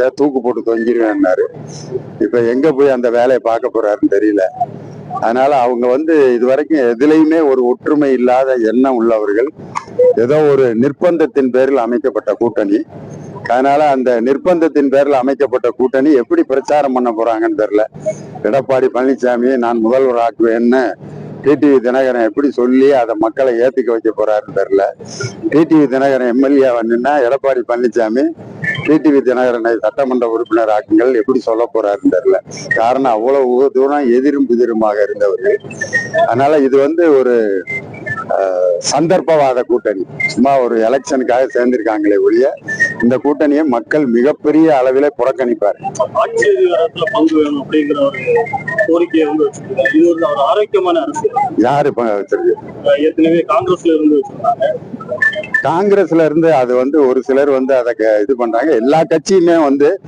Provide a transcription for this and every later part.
வச்சா தூக்கு போட்டு தொங்கிடுவேன்னாரு. இப்ப எங்க போய் அந்த வேலையை பார்க்க போறாருன்னு தெரியல. அதனால அவங்க வந்து இது வரைக்கும் எதுலையுமே ஒரு ஒற்றுமை இல்லாத எண்ணம் உள்ளவர்கள். ஏதோ ஒரு நிர்பந்தத்தின் பேரில் அமைக்கப்பட்ட கூட்டணி. அதனால அந்த நிர்பந்தத்தின் பேரில் அமைக்கப்பட்ட கூட்டணி எப்படி பிரச்சாரம் பண்ண போறாங்கன்னு தெரியல. எடப்பாடி பழனிசாமியை நான் முதல்வர் ஆக்குவேன்னு டிடிவி தினகரன் எப்படி சொல்லி அதை மக்களை ஏத்துக்க வைக்க போறாருன்னு தெரியல. டிடிவி தினகரன் எம்எல்ஏ வந்துன்னா எடப்பாடி பழனிசாமி டிடிவி தினகரனை சட்டமன்ற உறுப்பினர் ஆக்குங்கள். எப்படி சொல்ல போறாருன்னு தெரியல. காரணம் அவ்வளவு தூரம் எதிரும் புதிருமாக இருந்தவர்கள். அதனால இது வந்து ஒரு சந்தர்ப்பவாத கூட்டணி. சும்மா ஒரு எலெக்ஷனுக்காக சேர்ந்திருக்காங்களே ஒழிய இந்த கூட்டணியை மக்கள் மிகப்பெரிய அளவிலே புறக்கணிப்பார். யாரு வச்சிருக்கு? ஏற்கனவே காங்கிரஸ்ல இருந்து காங்கிரஸ்ல இருந்து அது வந்து ஒரு சிலர் வந்து அதை க- இது பண்றாங்க. எல்லா கட்சியுமே வந்து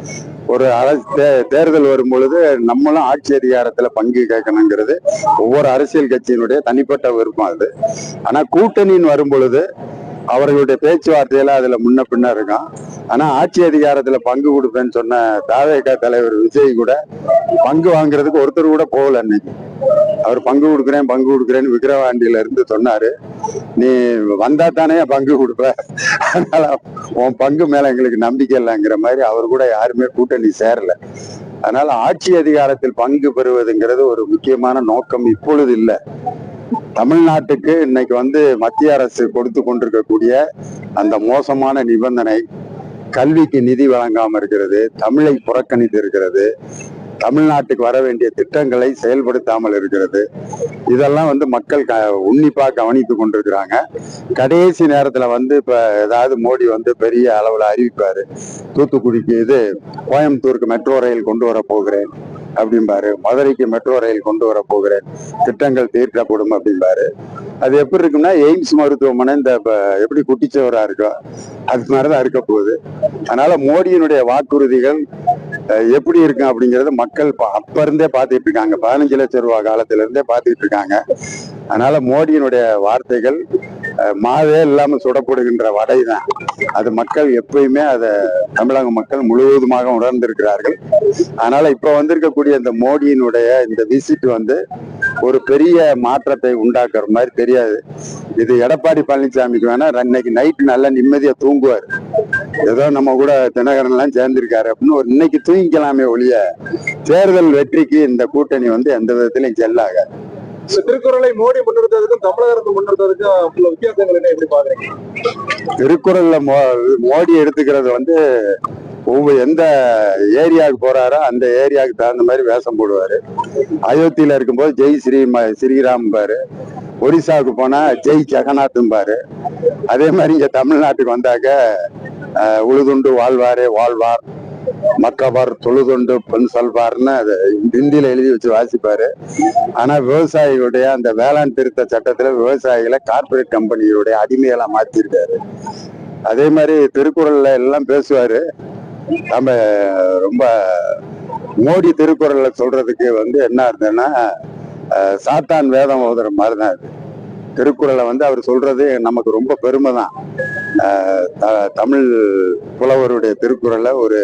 ஒரு அரசு தே- தேர்தல் வரும் பொழுது நம்மளும் ஆட்சி அதிகாரத்துல பங்கு கேட்கணுங்கிறது ஒவ்வொரு அரசியல் கட்சியினுடைய தனிப்பட்ட விருப்பம் அது. ஆனா கூட்டணின்னு வரும் பொழுது அவர்களுடைய பேச்சுவார்த்தையில அதுல முன்ன பின்ன இருக்கும் ஆனா ஆட்சி அதிகாரத்துல பங்கு கொடுப்பேன்னு சொன்ன தாவேக தலைவர் விஜய் கூட பங்கு வாங்குறதுக்கு ஒருத்தர் கூட போகல அன்னைக்கு. அவர் பங்கு கொடுக்குறேன் பங்கு கொடுக்குறேன்னு விக்கிரவாண்டியில இருந்து சொன்னாரு. நீ வந்தா தானே பங்கு கொடுப்ப. அதனால உன் பங்கு மேல எங்களுக்கு நம்பிக்கை இல்லைங்கிற மாதிரி அவர் கூட யாருமே கூட்டணி சேரல. அதனால ஆட்சி அதிகாரத்தில் பங்கு பெறுவதுங்கிறது ஒரு முக்கியமான நோக்கம் இப்பொழுது இல்லை. தமிழ்நாட்டுக்கு இன்னைக்கு வந்து மத்திய அரசு கொடுத்து கொண்டிருக்கக்கூடிய அந்த மோசமான நிபந்தனை கல்விக்கு நிதி வழங்காமல் இருக்கிறது தமிழை புறக்கணித்து இருக்கிறது தமிழ்நாட்டுக்கு வர வேண்டிய திட்டங்களை செயல்படுத்தாமல் இருக்கிறது. இதெல்லாம் வந்து மக்கள் க உன்னிப்பா கவனித்து கொண்டிருக்கிறாங்க. கடைசி நேரத்துல வந்து இப்ப ஏதாவது மோடி வந்து பெரிய அளவுல அறிவிப்பாரு. தூத்துக்குடிக்கு இது கோயம்புத்தூருக்கு மெட்ரோ ரயில் கொண்டு வர போகிறேன். அப்படிம்பாரு. மதுரைக்கு மெட்ரோ ரயில் கொண்டு வர போகிறேன். திட்டங்கள் தீர்க்கப்படும் அப்படிம்பாரு. அது எப்படி இருக்கும்னா எய்ம்ஸ் மருத்துவமனை இந்த எப்படி குட்டிச்சவரா இருக்கோ அது மாதிரிதான் இருக்க போகுது. அதனால மோடியினுடைய வாக்குறுதிகள் அஹ், எப்படி இருக்கும் அப்படிங்கறத மக்கள் ப- அப்ப இருந்தே பார்த்துட்டு இருக்காங்க. பதினஞ்சு லட்சம் ரூபாய் காலத்துல இருந்தே பார்த்துட்டு இருக்காங்க. அதனால மோடியினுடைய வார்த்தைகள் மாவே இல்லாம சுடப்படுகின்ற வடை தான் அது மக்கள் எப்பயுமே அதை தமிழக மக்கள் முழுவதுமாக உணர்ந்திருக்கிறார்கள். அதனால இப்ப வந்திருக்கக்கூடிய இந்த மோடியினுடைய இந்த விசிட் வந்து ஒரு பெரிய மாற்றத்தை உண்டாக்குற மாதிரி தெரியாது. இது எடப்பாடி பழனிசாமிக்கு வேணா இன்னைக்கு நைட்டு நல்லா நிம்மதியா தூங்குவார். ஏதோ நம்ம கூட தினகரன் எல்லாம் சேர்ந்திருக்காரு அப்படின்னு ஒரு இன்னைக்கு தூங்கிக்கலாமே ஒழிய தேர்தல் வெற்றிக்கு இந்த கூட்டணி வந்து எந்த விதத்திலையும் செல்லாகாது. திருக்குறளை மோடி முன்னிறுத்ததுக்கும் தமிழக அரசு முன்னிறுத்ததுக்கும் உள்ள வித்தியாசங்கள் என்ன எப்படி பாக்குறீங்க திருக்குறள்ல மோ- மோடி எடுத்துக்கிறது வந்து ஒவ்வொரு எந்த ஏரியாவுக்கு போறாரோ அந்த ஏரியாவுக்கு தகுந்த மாதிரி வேஷம் போடுவாரு. அயோத்தியில இருக்கும்போது ஜெய் ஸ்ரீ ஸ்ரீராம் பாரு. ஒரிசாவுக்கு போனா ஜெய் ஜெகநாத்தும் பாரு அதே மாதிரி இங்க தமிழ்நாட்டுக்கு வந்தாக்க அஹ், உழுதுண்டு வாழ்வாரே வாழ்வார். மக்கவர் தொழுதுண்டு பெண் சொல்வார்னு அது ஹிந்தியில எழுதி வச்சு வாசிப்பாரு. ஆனா விவசாயிகளுடைய அந்த வேளாண் திருத்த சட்டத்துல விவசாயிகளை கார்ப்பரேட் கம்பெனிகளுடைய அடிமையெல்லாம் மாத்திருக்காரு. அதே மாதிரி திருக்குறள்ல எல்லாம் பேசுவாரு. நம்ம ரொம்ப மோடி திருக்குறள்ல சொல்றதுக்கு வந்து என்ன இருந்ததுன்னா சாத்தான் வேதம் ஓதுற மாதிரி தான் அது. திருக்குறளை வந்து அவர் சொல்றது நமக்கு ரொம்ப பெருமை தான் த- தமிழ் புலவருடைய திருக்குறளை ஒரு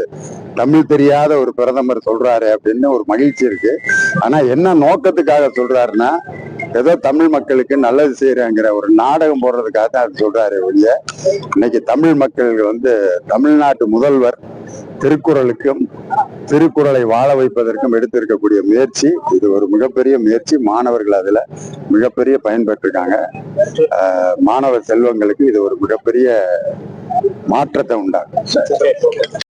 தமிழ் தெரியாத ஒரு பிரதமர் சொல்றாரு அப்படின்னு ஒரு மகிழ்ச்சி இருக்கு. ஆனா என்ன நோக்கத்துக்காக சொல்றாருன்னா ஏதோ தமிழ் மக்களுக்கு நல்லது செய்யறாங்கிற ஒரு நாடகம் போடுறதுக்காக தான் அவர் சொல்றாரு ஒழிய இன்னைக்கு தமிழ் மக்கள் வந்து தமிழ்நாட்டு முதல்வர் திருக்குறளுக்கும் திருக்குறளை வாழ வைப்பதற்கும் எடுத்திருக்கக்கூடிய முயற்சி. இது ஒரு மிகப்பெரிய முயற்சி. மாணவர்கள் அதுல மிகப்பெரிய பயன்பெற்றிருக்காங்க. அஹ் மாணவ செல்வங்களுக்கு இது ஒரு மிகப்பெரிய மாற்றத்தை உண்டாகும்